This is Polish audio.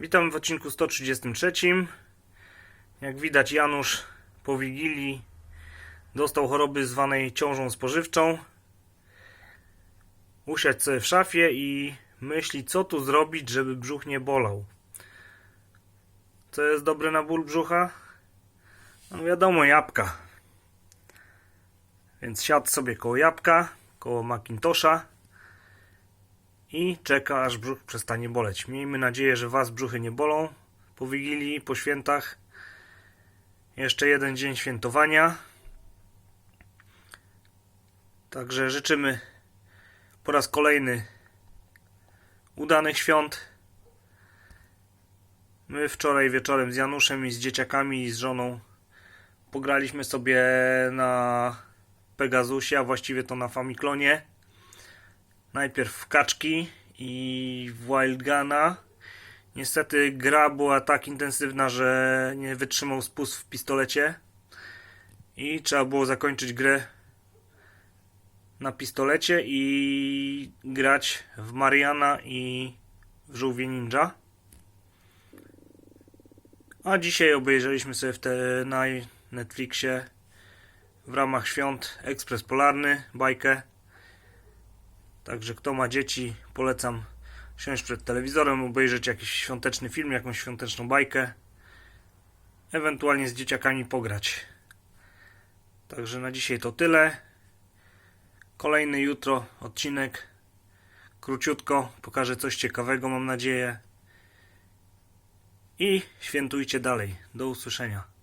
Witam w odcinku 133. Jak widać, Janusz po Wigilii dostał choroby zwanej ciążą spożywczą. Usiadł sobie w szafie i myśli, co tu zrobić, żeby brzuch nie bolał. Co jest dobre na ból brzucha? No wiadomo, jabłka. Więc siadł sobie koło jabłka, koło Macintosha i czeka aż brzuch przestanie boleć. Miejmy nadzieję, że Was brzuchy nie bolą po Wigilii, po świętach. Jeszcze jeden dzień świętowania. Także życzymy po raz kolejny udanych świąt. My wczoraj wieczorem z Januszem i z dzieciakami i z żoną pograliśmy sobie na Pegasusie, a właściwie to na Famiclonie najpierw w kaczki i w Wildguna. Niestety gra była tak intensywna, że nie wytrzymał spust w pistolecie i trzeba było zakończyć grę na pistolecie i grać w Mariana i w Żółwie Ninja. A dzisiaj obejrzeliśmy sobie w te, na Netflixie w ramach świąt Ekspres Polarny, bajkę. Także kto ma dzieci, polecam siąść przed telewizorem, obejrzeć jakiś świąteczny film, jakąś świąteczną bajkę. Ewentualnie z dzieciakami pograć. Także na dzisiaj to tyle. Kolejny jutro odcinek. Króciutko, pokażę coś ciekawego, mam nadzieję. I świętujcie dalej. Do usłyszenia.